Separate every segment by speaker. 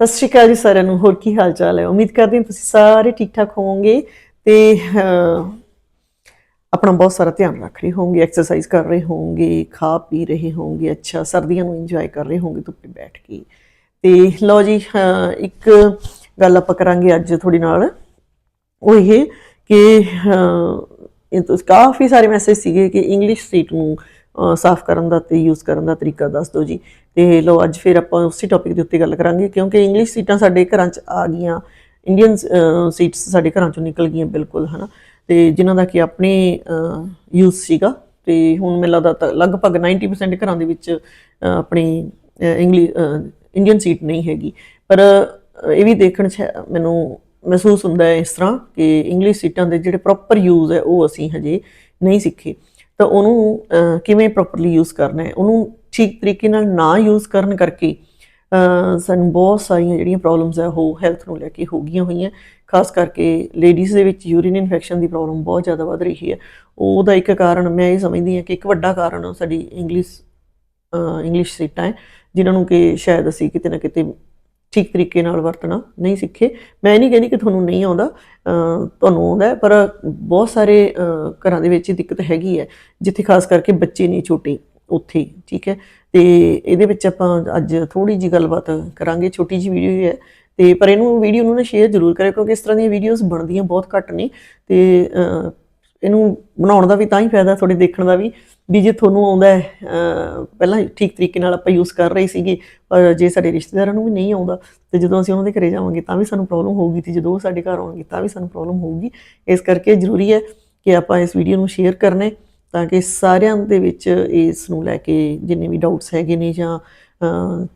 Speaker 1: ਸਤਿ ਸ਼੍ਰੀ ਅਕਾਲ ਜੀ ਸਾਰਿਆਂ ਨੂੰ, ਹੋਰ ਕੀ ਹਾਲ ਚਾਲ ਹੈ? ਉਮੀਦ ਕਰਦੇ ਹਾਂ ਤੁਸੀਂ ਸਾਰੇ ਠੀਕ ਠਾਕ ਹੋਵੋਗੇ ਤੇ ਆਪਣਾ ਬਹੁਤ ਸਾਰਾ ਧਿਆਨ ਰੱਖ ਰਹੇ ਹੋਵੋਗੇ ਐਕਸਰਸਾਈਜ਼ ਕਰ ਰਹੇ ਹੋਵੋਗੇ, ਖਾ ਪੀ ਰਹੇ ਹੋਵੋਗੇ, ਅੱਛਾ, ਸਰਦੀਆਂ ਨੂੰ ਇੰਜੋਏ ਕਰ ਰਹੇ ਹੋਵੋਗੇ ਧੁੱਪੇ ਬੈਠ ਕੇ। ਤੇ ਲਓ ਜੀ ਇੱਕ ਗੱਲ ਆਪਾਂ ਕਰਾਂਗੇ ਅੱਜ ਤੁਹਾਡੇ ਨਾਲ। ਉਹ ਇਹ ਕਿ ਇਹ ਤੋਂ ਕਾਫੀ ਸਾਰੇ ਮੈਸੇਜ ਸੀਗੇ ਕਿ ਇੰਗਲਿਸ਼ ਸੀਟ ਨੂੰ ਸਾਫ਼ ਕਰਨ ਦਾ ਤੇ ਯੂਜ਼ ਕਰਨ ਦਾ ਤਰੀਕਾ ਦੱਸ ਦਿਓ ਜੀ। ਤੇ ਲਓ, ਅੱਜ ਫਿਰ ਆਪਾਂ ਉਸੇ ਟੌਪਿਕ ਦੇ ਉੱਤੇ ਗੱਲ ਕਰਾਂਗੇ, ਕਿਉਂਕਿ ਇੰਗਲਿਸ਼ ਸੀਟਾਂ ਸਾਡੇ ਘਰਾਂ 'ਚ ਆ ਗਈਆਂ ਇੰਡੀਅਨ ਸੀਟਸ ਸਾਡੇ ਘਰਾਂ 'ਚੋਂ ਨਿਕਲ ਗਈਆਂ ਬਿਲਕੁਲ, ਹਨਾ। ਤੇ ਜਿਨ੍ਹਾਂ ਦਾ ਕਿ ਆਪਣੇ ਯੂਜ਼ ਸੀਗਾ, ਤੇ ਹੁਣ ਮੈਨੂੰ ਲੱਗਦਾ ਤਾਂ ਲਗਭਗ 90% ਘਰਾਂ ਦੇ ਵਿੱਚ ਆਪਣੀ ਇੰਗਲਿਸ਼ ਇੰਡੀਅਨ ਸੀਟ ਨਹੀਂ ਹੈਗੀ। ਪਰ ਇਹ ਵੀ ਦੇਖਣ 'ਚ ਮੈਨੂੰ ਮਹਿਸੂਸ ਹੁੰਦਾ ਹੈ ਇਸ ਤਰ੍ਹਾਂ ਕਿ ਇੰਗਲਿਸ਼ ਸੀਟਾਂ ਦੇ ਜਿਹੜੇ ਪ੍ਰੋਪਰ ਯੂਜ਼ ਹੈ, ਉਹ ਅਸੀਂ ਹਜੇ ਨਹੀਂ ਸਿੱਖੇ। ਤਾਂ ਉਹਨੂੰ ਕਿਵੇਂ ਪ੍ਰੋਪਰਲੀ ਯੂਜ਼ ਕਰਨਾ ਹੈ, ਉਹਨੂੰ ਠੀਕ ਤਰੀਕੇ ਨਾਲ ਨਾ ਯੂਜ਼ ਕਰਨ ਕਰਕੇ ਸਾਨੂੰ ਬਹੁਤ ਸਾਰੀਆਂ ਜਿਹੜੀਆਂ ਪ੍ਰੋਬਲਮਸ ਹੈ ਉਹ ਹੈਲਥ ਨੂੰ ਲੈ ਕੇ ਹੋ ਗਈਆਂ ਹੋਈਆਂ। ਖਾਸ ਕਰਕੇ ਲੇਡੀਜ਼ ਦੇ ਵਿੱਚ ਯੂਰਿਨ ਇਨਫੈਕਸ਼ਨ ਦੀ ਪ੍ਰੋਬਲਮ ਬਹੁਤ ਜ਼ਿਆਦਾ ਵੱਧ ਰਹੀ ਹੈ। ਉਹਦਾ ਇੱਕ ਕਾਰਨ ਮੈਂ ਇਹ ਸਮਝਦੀ ਹਾਂ ਕਿ ਇੱਕ ਵੱਡਾ ਕਾਰਨ ਸਾਡੀ ਇੰਗਲਿਸ਼ ਇੰਗਲਿਸ਼ ਸੀਟਾਂ ਹੈ, ਜਿਨ੍ਹਾਂ ਨੂੰ ਕਿ ਸ਼ਾਇਦ ਅਸੀਂ ਕਿਤੇ ਨਾ ਕਿਤੇ ਠੀਕ ਤਰੀਕੇ ਨਾਲ ਵਰਤਣਾ ਨਹੀਂ ਸਿੱਖੇ। ਮੈਂ ਇਹ ਨਹੀਂ ਕਹਿੰਦੀ ਕਿ ਤੁਹਾਨੂੰ ਨਹੀਂ ਆਉਂਦਾ ਤੁਹਾਨੂੰ ਆਉਂਦਾ ਪਰ ਬਹੁਤ ਸਾਰੇ ਘਰਾਂ ਦੇ ਵਿੱਚ ਇਹ ਦਿੱਕਤ ਹੈਗੀ ਹੈ, ਜਿੱਥੇ ਖਾਸ ਕਰਕੇ ਬੱਚੇ ਨੇ ਛੋਟੇ। ਉੱਥੇ ਠੀਕ ਹੈ। ਤੇ ਇਹਦੇ ਵਿੱਚ ਆਪਾਂ ਅੱਜ ਥੋੜੀ ਜੀ ਗੱਲਬਾਤ ਕਰਾਂਗੇ, ਛੋਟੀ ਜੀ ਵੀਡੀਓ ਹੈ ਤੇ ਪਰ ਇਹਨੂੰ ਵੀਡੀਓ ਨੂੰ ਨਾ ਸ਼ੇਅਰ ਜ਼ਰੂਰ ਕਰਿਓ, ਕਿਉਂਕਿ ਇਸ ਤਰ੍ਹਾਂ ਦੀਆਂ ਵੀਡੀਓਜ਼ ਬਣਦੀਆਂ ਬਹੁਤ ਘੱਟ ਨੇ। ਤੇ ਇਹਨੂੰ ਬਣਾਉਣ ਦਾ ਵੀ ਤਾਂ ਹੀ ਫਾਇਦਾ, ਤੁਹਾਡੇ ਦੇਖਣ ਦਾ ਵੀ ਵੀ ਜੇ ਤੁਹਾਨੂੰ ਆਉਂਦਾ ਹੈ ਪਹਿਲਾਂ ਠੀਕ ਤਰੀਕੇ ਨਾਲ ਆਪਾਂ ਯੂਜ਼ ਕਰ ਰਹੇ ਸੀਗੇ, ਪਰ ਜੇ ਸਾਡੇ ਰਿਸ਼ਤੇਦਾਰਾਂ ਨੂੰ ਵੀ ਨਹੀਂ ਆਉਂਦਾ, ਤੇ ਜਦੋਂ ਅਸੀਂ ਉਹਨਾਂ ਦੇ ਘਰੇ ਜਾਵਾਂਗੇ ਤਾਂ ਵੀ ਸਾਨੂੰ ਪ੍ਰੋਬਲਮ ਹੋਊਗੀ ਤੇ ਜਦੋਂ ਉਹ ਸਾਡੇ ਘਰ ਆਉਣਗੇ ਤਾਂ ਵੀ ਸਾਨੂੰ ਪ੍ਰੋਬਲਮ ਹੋਊਗੀ। ਇਸ ਕਰਕੇ ਜ਼ਰੂਰੀ ਹੈ ਕਿ ਆਪਾਂ ਇਸ ਵੀਡੀਓ ਨੂੰ ਸ਼ੇਅਰ ਕਰਨੇ। ਤਾਂ ਕਿ ਸਾਰਿਆਂ ਦੇ ਵਿੱਚ ਇਸ ਨੂੰ ਲੈ ਕੇ ਜਿੰਨੇ ਵੀ ਡਾਊਟਸ ਹੈਗੇ ਨੇ ਜਾਂ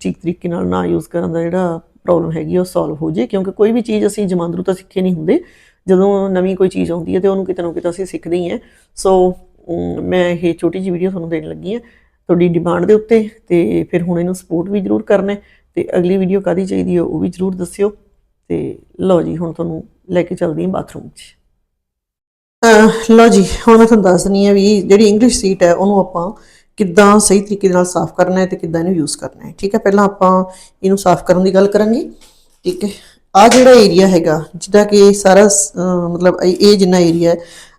Speaker 1: ਠੀਕ ਤਰੀਕੇ ਨਾਲ ਨਾ ਯੂਜ਼ ਕਰਨ ਦਾ ਜਿਹੜਾ ਪ੍ਰੋਬਲਮ ਹੈਗੀ ਉਹ ਸੋਲਵ ਹੋ ਜੇ ਕਿਉਂਕਿ ਕੋਈ ਵੀ ਚੀਜ਼ ਅਸੀਂ ਜਮਾਂਦਰੂ ਤਾਂ ਸਿੱਖੇ ਨਹੀਂ ਹੁੰਦੇ। ਜਦੋਂ ਨਵੀਂ ਕੋਈ ਚੀਜ਼ ਆਉਂਦੀ ਹੈ ਤੇ ਉਹਨੂੰ ਕਿਤੇ ਨਾ ਕਿਤੇ ਅਸੀਂ ਸਿੱਖਦੇ ਹੀ ਹਾਂ। ਸੋ ਮੈਂ ਇਹ ਛੋਟੀ ਜਿਹੀ ਵੀਡੀਓ ਤੁਹਾਨੂੰ ਦੇਣ ਲੱਗੀ ਹਾਂ ਤੁਹਾਡੀ ਡਿਮਾਂਡ ਦੇ ਉੱਤੇ ਤੇ ਫਿਰ ਹੁਣ ਇਹਨੂੰ ਸਪੋਰਟ ਵੀ ਜ਼ਰੂਰ ਕਰਨਾ ਹੈ ਤੇ ਅਗਲੀ ਵੀਡੀਓ ਕਾਦੀ ਚਾਹੀਦੀ ਹੈ ਉਹ ਵੀ ਜ਼ਰੂਰ ਦੱਸਿਓ। ਤੇ ਲਓ ਜੀ, ਹੁਣ ਤੁਹਾਨੂੰ ਲੈ ਕੇ ਚੱਲਦੀ ਹਾਂ ਬਾਥਰੂਮ 'ਚ। ਲਓ ਜੀ, ਹੁਣ ਮੈਂ ਤੁਹਾਨੂੰ ਦੱਸ ਦਿੰਦੀ ਹਾਂ ਵੀ ਜਿਹੜੀ ਇੰਗਲਿਸ਼ ਸੀਟ ਹੈ, ਉਹਨੂੰ ਆਪਾਂ ਕਿੱਦਾਂ ਸਹੀ ਤਰੀਕੇ ਨਾਲ ਸਾਫ਼ ਕਰਨਾ ਹੈ ਤੇ ਕਿੱਦਾਂ ਇਹਨੂੰ ਯੂਜ਼ ਕਰਨਾ ਹੈ। ਠੀਕ ਹੈ, ਪਹਿਲਾਂ ਆਪਾਂ ਇਹਨੂੰ ਸਾਫ਼ ਕਰਨ ਦੀ ਗੱਲ ਕਰਾਂਗੇ। ਠੀਕ ਹੈ ਆ ਜਿਹੜਾ ਏਰੀਆ ਹੈਗਾ, ਜਿੱਦਾਂ ਕਿ ਸਾਰਾ ਮਤਲਬ ਇਹ ਜਿੰਨਾ ਏਰੀਆ ਹੈ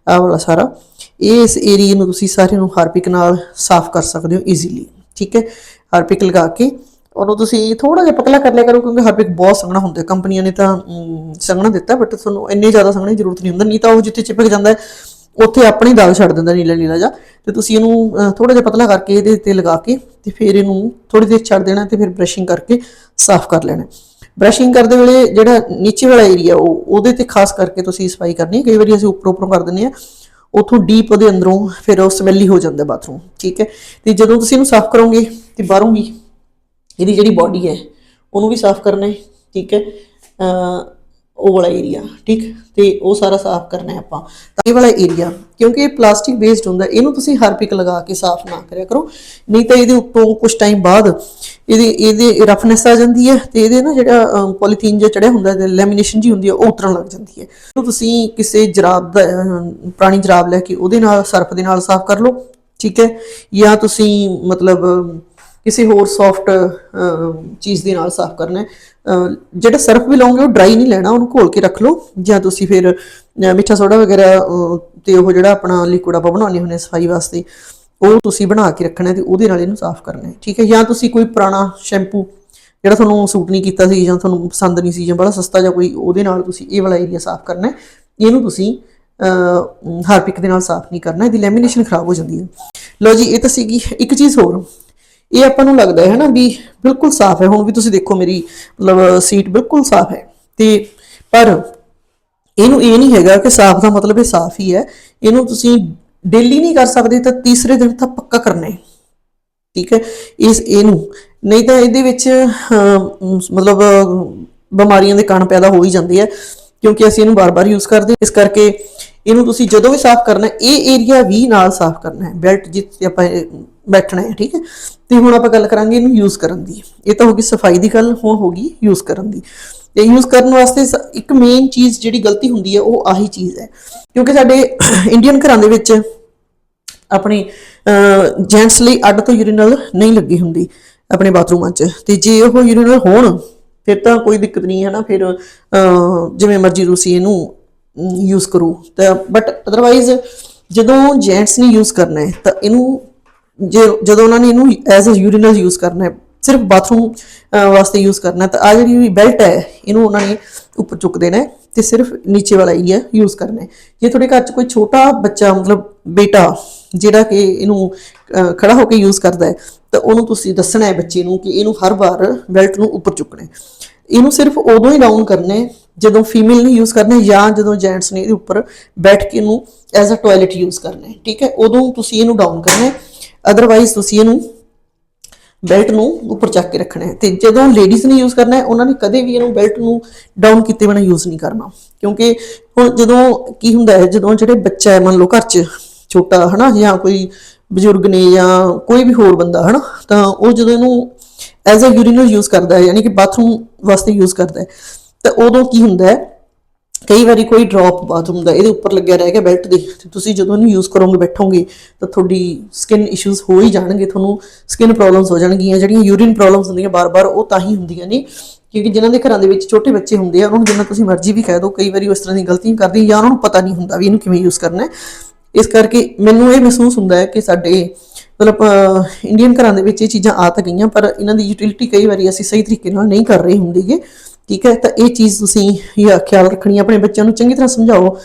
Speaker 1: ਆ ਵਾਲਾ ਸਾਰਾ, ਇਹ ਇਸ ਏਰੀਏ ਨੂੰ ਤੁਸੀਂ ਸਾਰੇ ਨੂੰ ਹਾਰਪਿਕ ਨਾਲ ਸਾਫ਼ ਕਰ ਸਕਦੇ ਹੋ ਈਜ਼ੀਲੀ ਠੀਕ ਹੈ ਹਾਰਪਿਕ ਲਗਾ ਕੇ ਉਹਨੂੰ ਤੁਸੀਂ ਥੋੜਾ ਜਿਹਾ ਪਤਲਾ ਕਰ ਲਿਆ ਕਰੋ ਕਿਉਂਕਿ ਹਰ ਹਾਰਪਿਕ ਬਹੁਤ ਸੰਘਣਾ ਹੁੰਦਾ ਕੰਪਨੀਆਂ ਨੇ ਤਾਂ ਸੰਘਣਾ ਦਿੱਤਾ ਬਟ ਤੁਹਾਨੂੰ ਇੰਨੇ ਜ਼ਿਆਦਾ ਸੰਘਣੇ ਦੀ ਜ਼ਰੂਰਤ ਨਹੀਂ ਹੁੰਦਾ। ਨਹੀਂ ਤਾਂ ਉਹ ਜਿੱਥੇ ਚਿਪਕ ਜਾਂਦਾ ਹੈ, ਉੱਥੇ ਆਪਣੀ ਦਾਗ ਛੱਡ ਦਿੰਦਾ ਨੀਲਾ ਨੀਲਾ ਜਿਹਾ। ਤੇ ਤੁਸੀਂ ਇਹਨੂੰ ਥੋੜਾ ਜਿਹਾ ਪਤਲਾ ਕਰਕੇ ਇਹਦੇ ਤੇ ਲਗਾ ਕੇ ਤੇ ਫਿਰ ਇਹਨੂੰ ਥੋੜੀ ਦੇਰ ਛੱਡ ਦੇਣਾ ਤੇ ਫਿਰ ਬ੍ਰਸ਼ਿੰਗ ਕਰਕੇ ਸਾਫ਼ ਕਰ ਲੈਣਾ ਬ੍ਰਸ਼ਿੰਗ ਕਰਦੇ ਵੇਲੇ ਜਿਹੜਾ ਨੀਚੇ ਵਾਲਾ ਏਰੀਆ ਉਹ, ਉਹਦੇ ਤੇ ਖਾਸ ਕਰਕੇ ਤੁਸੀਂ ਸਫ਼ਾਈ ਕਰਨੀ ਹੈ। ਕਈ ਵਾਰੀ ਅਸੀਂ ਉੱਪਰੋਂ ਉੱਪਰ ਕਰ ਦਿੰਦੇ ਆ ਉਥੋਂ ਡੀਪ ਉਹਦੇ ਅੰਦਰੋਂ, ਫਿਰ ਉਹ ਸਮੈਲੀ ਹੋ ਜਾਂਦਾ ਬਾਥਰੂਮ ਠੀਕ ਹੈ? ਤੇ ਜਦੋਂ ਤੁਸੀਂ ਇਹਨੂੰ ਸਾਫ਼ ਕਰੋਗੇ ਤੇ ਬਾਹਰੋਂ ਵੀ ਇਹਦੀ ਜਿਹੜੀ ਬਾਡੀ ਹੈ, ਉਹਨੂੰ ਵੀ ਸਾਫ਼ ਕਰਨਾ ਹੈ, ਠੀਕ ਹੈ? ਉਹ ਵਾਲਾ ਏਰੀਆ ਠੀਕ? ਤੇ ਉਹ ਸਾਰਾ ਸਾਫ਼ ਕਰਨਾ ਹੈ ਆਪਾਂ। ਤਾਂ ਇਹ ਵਾਲਾ ਏਰੀਆ ਕਿਉਂਕਿ ਇਹ ਪਲਾਸਟਿਕ ਬੇਸਡ ਹੁੰਦਾ, ਇਹਨੂੰ ਤੁਸੀਂ ਹਾਰਪਿਕ ਲਗਾ ਕੇ ਸਾਫ਼ ਨਾ ਕਰਿਆ ਕਰੋ। ਨਹੀਂ ਤਾਂ ਇਹਦੇ ਉੱਤੋਂ ਕੁਝ ਟਾਈਮ ਬਾਅਦ ਇਹਦੇ ਇਹਦੇ ਰਫਨੈਸ ਆ ਜਾਂਦੀ ਹੈ ਤੇ ਇਹਦੇ ਨਾ ਜਿਹੜਾ ਪੋਲੀਥੀਨ ਜਿਹਾ ਚੜਿਆ ਹੁੰਦਾ ਤੇ ਲੈਮੀਨੇਸ਼ਨ ਜੀ ਹੁੰਦੀ ਹੈ, ਉਹ ਉਤਰਨ ਲੱਗ ਜਾਂਦੀ ਹੈ। ਤਾਂ ਤੁਸੀਂ ਕਿਸੇ ਜਰਾਬ ਦਾ ਪੁਰਾਣੀ ਜਰਾਬ ਲੈ ਕੇ ਉਹਦੇ ਨਾਲ, ਸਰਫ ਦੇ ਨਾਲ ਸਾਫ਼ ਕਰ ਲਓ, ਠੀਕ ਹੈ? ਜਾਂ ਤੁਸੀਂ ਮਤਲਬ ਕਿਸੇ ਹੋਰ ਸੌਫਟ ਚੀਜ਼ ਦੇ ਨਾਲ ਸਾਫ਼ ਕਰਨਾ ਹੈ। ਜਿਹੜਾ ਸਰਫ ਵੀ ਲਾਉਂਗੇ ਉਹ ਡਰਾਈ ਨਹੀਂ ਲੈਣਾ ਉਹਨੂੰ ਘੋਲ ਕੇ ਰੱਖ ਲਓ। ਜਾਂ ਤੁਸੀਂ ਫਿਰ ਮਿੱਠਾ ਸੋਡਾ ਵਗੈਰਾ ਅਹ, ਤੇ ਉਹ ਜਿਹੜਾ ਆਪਣਾ ਲਿਕੁਇਡ ਆਪਾਂ ਬਣਾਉਂਦੇ ਹੁੰਦੇ ਹਾਂ ਸਫ਼ਾਈ ਵਾਸਤੇ ਉਹ ਤੁਸੀਂ ਬਣਾ ਕੇ ਰੱਖਣਾ ਹੈ ਤੇ ਉਹਦੇ ਨਾਲ ਇਹਨੂੰ ਸਾਫ਼ ਕਰਨਾ ਹੈ ਠੀਕ ਹੈ? ਜਾਂ ਤੁਸੀਂ ਕੋਈ ਪੁਰਾਣਾ ਸ਼ੈਂਪੂ ਜਿਹੜਾ ਤੁਹਾਨੂੰ ਸੂਟ ਨਹੀਂ ਕੀਤਾ ਸੀ ਜਾਂ ਤੁਹਾਨੂੰ ਪਸੰਦ ਨਹੀਂ ਸੀ ਜਾਂ ਬੜਾ ਸਸਤਾ ਜਾਂ ਕੋਈ ਉਹਦੇ ਨਾਲ ਤੁਸੀਂ ਇਹ ਵਾਲਾ ਏਰੀਆ ਸਾਫ਼ ਕਰਨਾ ਹੈ। ਇਹਨੂੰ ਤੁਸੀਂ ਹਾਰਪਿਕ ਦੇ ਨਾਲ ਸਾਫ਼ ਨਹੀਂ ਕਰਨਾ ਇਹਦੀ ਲੈਮੀਨੇਸ਼ਨ ਖਰਾਬ ਹੋ ਜਾਂਦੀ ਹੈ। ਲਓ ਜੀ ਇਹ ਤਾਂ ਸੀਗੀ ਇੱਕ ਚੀਜ਼ ਹੋਰ। ਇਹ ਆਪਾਂ ਨੂੰ ਲੱਗਦਾ ਹੈ ਨਾ ਵੀ ਬਿਲਕੁਲ ਸਾਫ਼ ਹੈ। ਹੁਣ ਵੀ ਤੁਸੀਂ ਦੇਖੋ ਮੇਰੀ ਮਤਲਬ ਸੀਟ ਬਿਲਕੁਲ ਸਾਫ਼ ਹੈ। ਤੇ ਪਰ ਇਹਨੂੰ ਇਹ ਨਹੀਂ ਹੈਗਾ ਕਿ ਸਾਫ਼ ਦਾ ਮਤਲਬ ਇਹ ਸਾਫ਼ ਹੀ ਹੈ। ਇਹਨੂੰ ਤੁਸੀਂ ਡੇਲੀ ਨਹੀਂ ਕਰ ਸਕਦੇ ਤਾਂ ਤੀਸਰੇ ਦਿਨ ਤਾਂ ਪੱਕਾ ਕਰਨਾ ਹੈ। ਠੀਕ ਹੈ? ਇਸ ਇਹਨੂੰ ਨਹੀਂ ਤਾਂ ਇਹਦੇ ਵਿੱਚ ਅਹ, ਮਤਲਬ ਬਿਮਾਰੀਆਂ ਦੇ ਕਾਰਨ ਪੈਦਾ ਹੋ ਹੀ ਜਾਂਦੇ ਆ ਕਿਉਂਕਿ ਅਸੀਂ ਇਹਨੂੰ ਬਾਰ-ਬਾਰ ਯੂਜ਼ ਕਰਦੇ ਇਸ ਕਰਕੇ ਇਹਨੂੰ ਤੁਸੀਂ ਜਦੋਂ ਵੀ ਸਾਫ਼ ਕਰਨਾ ਇਹ ਏਰੀਆ ਵੀ ਨਾਲ ਸਾਫ਼ ਕਰਨਾ ਹੈ। ਬੈਲਟ ਜਿੱਥੇ ਆਪਾਂ ਬੈਠਣਾ ਹੈ, ਠੀਕ ਹੈ? ਤੇ ਹੁਣ ਆਪਾਂ ਗੱਲ ਕਰਾਂਗੇ ਇਹਨੂੰ ਯੂਜ਼ ਕਰਨ ਦੀ। ਇਹ ਤਾਂ ਹੋ ਗਈ ਸਫ਼ਾਈ ਦੀ ਗੱਲ ਹੋ ਗਈ ਯੂਜ਼ ਕਰਨ ਦੀ। ਤੇ ਯੂਜ਼ ਕਰਨ ਵਾਸਤੇ ਇੱਕ ਮੇਨ ਚੀਜ਼ ਜਿਹੜੀ ਗਲਤੀ ਹੁੰਦੀ ਹੈ, ਉਹ ਆਹੀ ਚੀਜ਼ ਹੈ। ਕਿਉਂਕਿ ਸਾਡੇ ਇੰਡੀਅਨ ਘਰਾਂ ਦੇ ਵਿੱਚ ਆਪਣੇ ਜੈਂਟਸ ਲਈ ਅੱਡ ਤੋਂ ਯੂਰੀਨਲ ਨਹੀਂ ਲੱਗੀ ਹੁੰਦੀ ਆਪਣੇ ਬਾਥਰੂਮਾਂ 'ਚ। ਤੇ ਜੇ ਉਹ ਯੂਰੀਨਲ ਹੋਣ, ਫਿਰ ਤਾਂ ਕੋਈ ਦਿੱਕਤ ਨਹੀਂ ਹੈ ਨਾ। ਫਿਰ ਜਿਵੇਂ ਮਰਜ਼ੀ ਤੁਸੀਂ ਇਹਨੂੰ ਯੂਜ਼ ਕਰੂ। ਤਾਂ ਬਟ ਅਦਰਵਾਈਜ਼ ਜਦੋਂ ਜੈਂਟਸ ਨੇ ਯੂਜ਼ ਕਰਨਾ ਹੈ ਤਾਂ ਇਹਨੂੰ ਜੇ ਜਦੋਂ ਉਹਨਾਂ ਨੇ ਇਹਨੂੰ ਐਜ਼ ਅ ਯੂਰੀਨਲ ਯੂਜ਼ ਕਰਨਾ ਹੈ ਸਿਰਫ ਬਾਥਰੂਮ ਵਾਸਤੇ ਯੂਜ਼ ਕਰਨਾ ਤਾਂ ਆ ਜਿਹੜੀ ਬੈਲਟ ਹੈ ਇਹਨੂੰ ਉਹਨਾਂ ਨੇ ਉੱਪਰ ਚੁੱਕ ਦੇਣਾ ਹੈ ਤੇ ਸਿਰਫ ਨੀਚੇ ਵਾਲਾ ਹੀ ਹੈ ਯੂਜ਼ ਕਰਨਾ ਹੈ। ਜੇ ਤੁਹਾਡੇ ਘਰ 'ਚ ਕੋਈ ਛੋਟਾ ਬੱਚਾ ਮਤਲਬ ਬੇਟਾ ਜਿਹੜਾ ਕਿ ਇਹਨੂੰ ਅਹ, ਖੜਾ ਹੋ ਕੇ ਯੂਜ਼ ਕਰਦਾ ਹੈ ਤਾਂ ਉਹਨੂੰ ਤੁਸੀਂ ਦੱਸਣਾ ਹੈ ਬੱਚੇ ਨੂੰ ਕਿ ਇਹਨੂੰ ਹਰ ਵਾਰ ਬੈਲਟ ਨੂੰ ਉੱਪਰ ਚੁੱਕਣਾ ਹੈ। ਇਹਨੂੰ ਸਿਰਫ ਉਦੋਂ ਹੀ ਡਾਊਨ ਕਰਨਾ ਹੈ ਜਦੋਂ ਫੀਮੇਲ ਨੇ ਯੂਜ਼ ਕਰਨਾ ਹੈ ਜਾਂ ਜਦੋਂ ਜੈਂਟਸ ਨੇ ਇਹਦੇ ਉੱਪਰ ਬੈਠ ਕੇ ਇਹਨੂੰ ਐਜ਼ ਅ ਟਾਇਲਟ ਯੂਜ਼ ਕਰਨਾ ਹੈ ਠੀਕ ਹੈ? ਉਦੋਂ ਤੁਸੀਂ ਇਹਨੂੰ ਡਾਊਨ ਕਰਨਾ ਹੈ। ਅਦਰਵਾਈਜ਼ ਤੁਸੀਂ ਇਹਨੂੰ ਬੈਲਟ ਨੂੰ ਉੱਪਰ ਚੱਕ ਕੇ ਰੱਖਣਾ ਹੈ। ਤੇ ਜਦੋਂ ਲੇਡੀਜ਼ ਨੇ ਯੂਜ਼ ਕਰਨਾ ਹੈ, ਉਹਨਾਂ ਨੇ ਕਦੇ ਵੀ ਇਹਨੂੰ ਬੈਲਟ ਨੂੰ ਡਾਊਨ ਕੀਤੇ ਬਿਨਾਂ ਯੂਜ਼ ਨਹੀਂ ਕਰਨਾ। ਕਿਉਂਕਿ ਹੁਣ ਜਦੋਂ ਕੀ ਹੁੰਦਾ ਹੈ, ਜਦੋਂ ਜਿਹੜੇ ਬੱਚਾ ਹੈ, ਮੰਨ ਲਓ ਘਰ 'ਚ ਛੋਟਾ, ਹਨਾ, ਜਾਂ ਕੋਈ ਬਜ਼ੁਰਗ ਨੇ ਜਾਂ ਕੋਈ ਵੀ ਹੋਰ ਬੰਦਾ, ਹਨਾ, ਤਾਂ ਉਹ ਜਦੋਂ ਇਹਨੂੰ ਐਜ਼ ਅ ਯੂਰੀਨਲ ਯੂਜ਼ ਕਰਦਾ ਹੈ, ਯਾਨੀ ਕਿ ਬਾਥਰੂਮ ਵਾਸਤੇ ਯੂਜ਼ ਕਰਦਾ ਹੈ ਤਾਂ ਉਦੋਂ ਕੀ ਹੁੰਦਾ ਹੈ? ਕਈ ਵਾਰੀ ਕੋਈ ਡ੍ਰੌਪ ਬਾਥਰੂਮ ਦਾ, ਇਹਦੇ ਉੱਪਰ ਲੱਗਿਆ ਰਹਿ ਗਿਆ ਬੈਲਟ ਦੇ, ਤੇ ਤੁਸੀਂ ਜਦੋਂ ਇਹਨੂੰ ਯੂਜ਼ ਕਰੋਗੇ, ਬੈਠੋਗੇ, ਤਾਂ ਤੁਹਾਡੀ ਸਕਿਨ ਇਸ਼ੂਜ਼ ਹੋ ਹੀ ਜਾਣਗੇ, ਤੁਹਾਨੂੰ ਸਕਿਨ ਪ੍ਰੋਬਲਮਸ ਹੋ ਜਾਣਗੀਆਂ, ਜਿਹੜੀਆਂ ਯੂਰਿਨ ਪ੍ਰੋਬਲਮਸ ਹੁੰਦੀਆਂ ਬਾਰ-ਬਾਰ, ਉਹ ਤਾਂ ਹੀ ਹੁੰਦੀਆਂ ਨੇ। ਕਿਉਂਕਿ ਜਿਨ੍ਹਾਂ ਦੇ ਘਰਾਂ ਦੇ ਵਿੱਚ ਛੋਟੇ ਬੱਚੇ ਹੁੰਦੇ ਆ, ਉਹਨਾਂ ਨੂੰ ਜਿੰਨਾ ਤੁਸੀਂ ਮਰਜ਼ੀ ਵੀ ਕਹਿ ਦਿਓ ਕਈ ਵਾਰੀ ਉਸ ਤਰ੍ਹਾਂ ਦੀਆਂ ਗਲਤੀਆਂ ਕਰਦੇ ਜਾਂ ਉਹਨਾਂ ਨੂੰ ਪਤਾ ਨਹੀਂ ਹੁੰਦਾ ਵੀ ਇਹਨੂੰ ਕਿਵੇਂ ਯੂਜ਼ ਕਰਨਾ ਹੈ। ਇਸ ਕਰਕੇ ਮੈਨੂੰ ਇਹ ਮਹਿਸੂਸ ਹੁੰਦਾ ਹੈ ਕਿ ਸਾਡੇ, ਮਤਲਬ ਇੰਡੀਅਨ ਘਰਾਂ ਦੇ ਵਿੱਚ ਇਹ ਚੀਜ਼ਾਂ ਆ ਤਾਂ ਗਈਆਂ, ਪਰ ਇਹਨਾਂ ਦੀ ਯੂਟਿਲਿਟੀ ਕਈ ਵਾਰੀ ਅਸੀਂ ਸਹੀ ਤਰੀਕੇ ਨਾਲ ਨਹੀਂ ਕਰ ਰਹੇ ਹੁੰਦੇਗੇ ਠੀਕ ਹੈ? ਤਾਂ ਇਹ ਚੀਜ਼ ਤੁਸੀਂ, ਇਹ ਖਿਆਲ ਰੱਖਣੀ ਆਪਣੇ ਬੱਚਿਆਂ ਨੂੰ ਚੰਗੀ ਤਰ੍ਹਾਂ ਸਮਝਾਓ।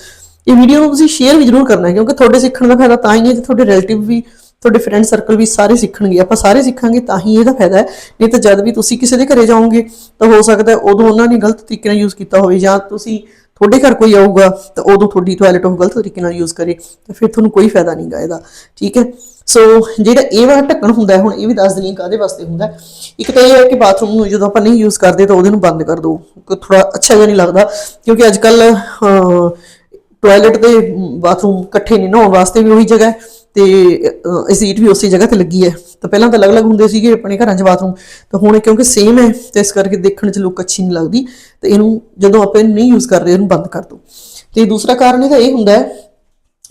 Speaker 1: ਇਹ ਵੀਡੀਓ ਨੂੰ ਤੁਸੀਂ ਸ਼ੇਅਰ ਵੀ ਜ਼ਰੂਰ ਕਰਨਾ ਹੈ, ਕਿਉਂਕਿ ਤੁਹਾਡੇ ਸਿੱਖਣ ਦਾ ਫਾਇਦਾ ਤਾਂ ਹੀ ਹੈ ਜੇ ਤੁਹਾਡੇ ਰਿਲੇਟਿਵ ਵੀ, ਤੁਹਾਡੇ ਫਰੈਂਡ ਸਰਕਲ ਵੀ ਸਾਰੇ ਸਿੱਖਣਗੇ। ਆਪਾਂ ਸਾਰੇ ਸਿੱਖਾਂਗੇ ਤਾਂ ਹੀ ਇਹਦਾ ਫਾਇਦਾ ਹੈ। ਨਹੀਂ ਤਾਂ ਜਦ ਵੀ ਤੁਸੀਂ ਕਿਸੇ ਦੇ ਘਰੇ ਜਾਓਗੇ, ਤਾਂ ਹੋ ਸਕਦਾ ਉਦੋਂ ਉਹਨਾਂ ਨੇ ਗਲਤ ਤਰੀਕੇ ਨਾਲ ਯੂਜ਼ ਕੀਤਾ ਹੋਵੇ ਜਾਂ ਤੁਸੀਂ ਤੁਹਾਡੇ ਘਰ ਕੋਈ ਆਊਗਾ ਤਾਂ ਉਦੋਂ ਤੁਹਾਡੀ ਟਾਇਲਟ ਉਹ ਗਲਤ ਤਰੀਕੇ ਨਾਲ ਯੂਜ਼ ਕਰੇ ਤਾਂ ਫਿਰ ਤੁਹਾਨੂੰ ਕੋਈ ਫਾਇਦਾ ਨਹੀਂਗਾ ਇਹਦਾ, ਠੀਕ ਹੈ? ਸੋ ਜਿਹੜਾ ਇਹ ਵਾਲਾ ਢੱਕਣ ਹੁੰਦਾ ਹੈ, ਹੁਣ ਇਹ ਵੀ ਦੱਸ ਦਿੰਦੀ ਹਾਂ ਕਾਹਦੇ ਵਾਸਤੇ ਹੁੰਦਾ ਇੱਕ ਤਾਂ ਇਹ ਹੈ ਕਿ ਬਾਥਰੂਮ ਨੂੰ ਜਦੋਂ ਆਪਾਂ ਨਹੀਂ ਯੂਜ਼ ਕਰਦੇ ਤਾਂ ਉਹਦੇ ਨੂੰ ਬੰਦ ਕਰ ਦਿਓ। ਥੋੜਾ ਅੱਛਾ ਜਿਹਾ ਨਹੀਂ ਲੱਗਦਾ, ਕਿਉਂਕਿ ਅੱਜ ਕੱਲ ਟਾਇਲਟ ਤੇ ਬਾਥਰੂਮ ਇਕੱਠੇ ਨਹੀਂ ਨਹਾਉਣ ਵਾਸਤੇ ਵੀ ਉਹੀ ਜਗ੍ਹਾ ਹੈ। ਤੇ ਸੀਟ ਵੀ ਉਸੇ ਜਗ੍ਹਾ ਤੇ ਲੱਗੀ ਹੈ। ਤਾਂ ਪਹਿਲਾਂ ਤਾਂ ਅਲੱਗ-ਅਲੱਗ ਹੁੰਦੇ ਸੀਗੇ ਆਪਣੇ ਘਰਾਂ 'ਚ ਬਾਥਰੂਮ। ਤਾਂ ਹੁਣ ਕਿਉਂਕਿ ਸੇਮ ਹੈ, ਤੇ ਇਸ ਕਰਕੇ ਦੇਖਣ 'ਚ ਲੁੱਕ ਅੱਛੀ ਨਹੀਂ ਲੱਗਦੀ। ਤੇ ਇਹਨੂੰ ਜਦੋਂ ਆਪਾਂ ਇਹਨੂੰ ਨਹੀਂ ਯੂਜ਼ ਕਰ ਰਹੇ, ਇਹਨੂੰ ਬੰਦ ਕਰ ਦਿਓ। ਤੇ ਦੂਸਰਾ ਕਾਰਨ ਇਹਦਾ ਇਹ ਹੁੰਦਾ ਹੈ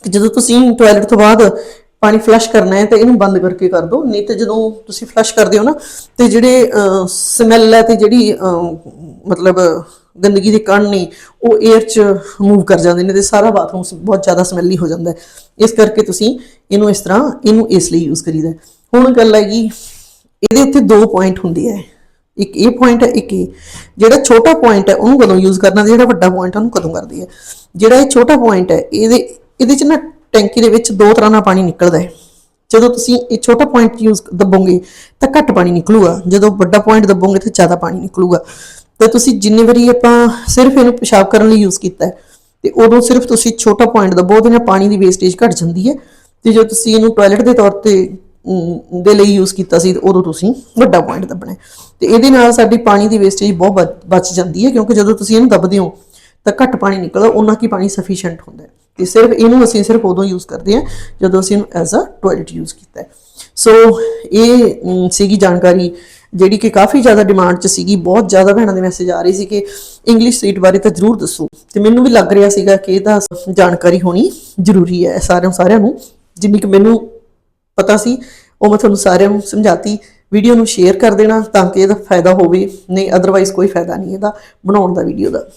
Speaker 1: ਕਿ ਜਦੋਂ ਤੁਸੀਂ ਟਾਇਲਟ ਤੋਂ ਬਾਅਦ ਪਾਣੀ ਫਲਸ਼ ਕਰਨਾ ਹੈ, ਤਾਂ ਇਹਨੂੰ ਬੰਦ ਕਰਕੇ ਕਰ ਦਿਓ। ਨਹੀਂ ਤੇ ਜਦੋਂ ਤੁਸੀਂ ਫਲਸ਼ ਕਰਦੇ ਹੋ ਨਾ, ਤੇ ਜਿਹੜੇ ਸਮੈਲ ਹੈ ਤੇ ਜਿਹੜੀ ਮਤਲਬ ਗੰਦਗੀ ਦੇ ਕਣ ਨੇ ਉਹ 에ਅਰ 'ਚ ਮੂਵ ਕਰ ਜਾਂਦੇ ਨੇ ਤੇ ਸਾਰਾ ਬਾਥਰੂਮ ਬਹੁਤ ਜ਼ਿਆਦਾ ਸਮੈਲੀ ਹੋ ਜਾਂਦਾ ਹੈ। ਇਸ ਕਰਕੇ ਤੁਸੀਂ ਇਹਨੂੰ ਇਸ ਤਰ੍ਹਾਂ ਇਹਨੂੰ ਇਸ ਲਈ ਯੂਜ਼ ਕਰੀਦਾ ਹੁਣ ਗੱਲ ਹੈਗੀ ਇਹਦੇ ਉੱਤੇ ਦੋ ਪੁਆਇੰਟ ਹੁੰਦੇ ਆ ਇੱਕ ਇਹ ਪੁਆਇੰਟ ਹੈ, ਇੱਕ ਇਹ। ਜਿਹੜਾ ਛੋਟਾ ਪੁਆਇੰਟ ਹੈ, ਉਹਨੂੰ ਕਦੋਂ ਯੂਜ਼ ਕਰਨਾ ਤੇ ਜਿਹੜਾ ਵੱਡਾ ਪੁਆਇੰਟ ਹੈ, ਉਹਨੂੰ ਕਦੋਂ ਕਰਦੀ ਹੈ। ਜਿਹੜਾ ਇਹ ਛੋਟਾ ਪੁਆਇੰਟ ਹੈ, ਇਹਦੇ ਇਹਦੇ ਚ ਨਾ ਟੈਂਕੀ ਦੇ ਵਿੱਚ ਦੋ ਤਰ੍ਹਾਂ ਦਾ ਪਾਣੀ ਨਿਕਲਦਾ ਹੈ। ਜਦੋਂ ਤੁਸੀਂ ਇਹ ਛੋਟਾ ਪੁਆਇੰਟ ਯੂਜ਼ ਦੱਬੋਗੇ ਤਾਂ ਘੱਟ ਪਾਣੀ ਨਿਕਲੂਗਾ। ਜਦੋਂ ਵੱਡਾ ਪੁਆਇੰਟ ਦੱਬੋਗੇ ਤਾਂ ਜ਼ਿਆਦਾ ਪਾਣੀ ਨਿਕਲੂਗਾ। ਤਾਂ ਤੁਸੀਂ ਜਿੰਨੀ ਵਾਰੀ ਆਪਾਂ ਸਿਰਫ ਇਹਨੂੰ ਪਿਸ਼ਾਬ ਕਰਨ ਲਈ ਯੂਜ਼ ਕੀਤਾ ਹੈ, ਤੇ ਉਦੋਂ ਸਿਰਫ ਤੁਸੀਂ ਛੋਟਾ ਪੁਆਇੰਟ ਦੱਬੋ, ਉਹਦੇ ਨਾਲ ਪਾਣੀ ਦੀ ਵੇਸਟੇਜ ਘਟ ਜਾਂਦੀ ਹੈ। ਤੇ ਜਦੋਂ ਤੁਸੀਂ ਇਹਨੂੰ ਟਾਇਲਟ ਦੇ ਤੌਰ ਤੇ ਦੇ ਲਈ ਯੂਜ਼ ਕੀਤਾ ਸੀ ਤੇ ਉਦੋਂ ਤੁਸੀਂ ਵੱਡਾ ਪੁਆਇੰਟ ਦੱਬਣਾ ਹੈ। ਤੇ ਇਹਦੇ ਨਾਲ ਸਾਡੀ ਪਾਣੀ ਦੀ ਵੇਸਟੇਜ ਬਹੁਤ ਬਚ- ਬਚ ਜਾਂਦੀ ਹੈ, ਕਿਉਂਕਿ ਜਦੋਂ ਤੁਸੀਂ ਇਹਨੂੰ ਦੱਬਦੇ ਹੋ, ਤਾਂ ਘੱਟ ਪਾਣੀ ਨਿਕਲਦਾ ਉਹਨਾਂ ਕੀ ਪਾਣੀ ਸਫੀਸ਼ੀਐਂਟ ਹੁੰਦਾ ਹੈ। ਤੇ ਸਿਰਫ ਇਹਨੂੰ ਅਸੀਂ ਸਿਰਫ ਉਦੋਂ ਯੂਜ਼ ਕਰਦੇ ਹਾਂ, ਜਦੋਂ ਅਸੀਂ ਇਹਨੂੰ ਐਜ਼ ਅ ਟਾਇਲਟ ਯੂਜ਼ ਕੀਤਾ ਹੈ। ਸੋ ਇਹ ਸੀਗੀ ਜਾਣਕਾਰੀ ਜਿਹੜੀ ਕਿ ਕਾਫੀ ਜ਼ਿਆਦਾ ਡਿਮਾਂਡ 'ਚ ਸੀਗੀ, ਬਹੁਤ ਜ਼ਿਆਦਾ ਭੈਣਾਂ ਦੇ ਮੈਸੇਜ ਆ ਰਹੇ ਸੀ ਕਿ ਇੰਗਲਿਸ਼ ਸੀਟ ਬਾਰੇ ਤਾਂ ਜ਼ਰੂਰ ਦੱਸੋ। ਤੇ ਮੈਨੂੰ ਵੀ ਲੱਗ ਰਿਹਾ ਸੀਗਾ ਕਿ ਇਹਦਾ ਜਾਣਕਾਰੀ ਹੋਣੀ ਜ਼ਰੂਰੀ ਹੈ ਸਾਰਿਆਂ ਸਾਰਿਆਂ ਨੂੰ। ਜਿੰਨੀ ਕਿ ਮੈਨੂੰ ਪਤਾ ਸੀ, ਉਹ ਮੈਂ ਤੁਹਾਨੂੰ ਸਾਰਿਆਂ ਨੂੰ ਸਮਝਾਤੀ। ਵੀਡੀਓ ਨੂੰ ਸ਼ੇਅਰ ਕਰ ਦੇਣਾ ਤਾਂ ਕਿ ਇਹਦਾ ਫਾਇਦਾ ਹੋਵੇ, ਨਹੀਂ ਅਦਰਵਾਈਜ਼ ਕੋਈ ਫਾਇਦਾ ਨਹੀਂ ਇਹਦਾ ਬਣਾਉਣ ਦਾ ਵੀਡੀਓ ਦਾ।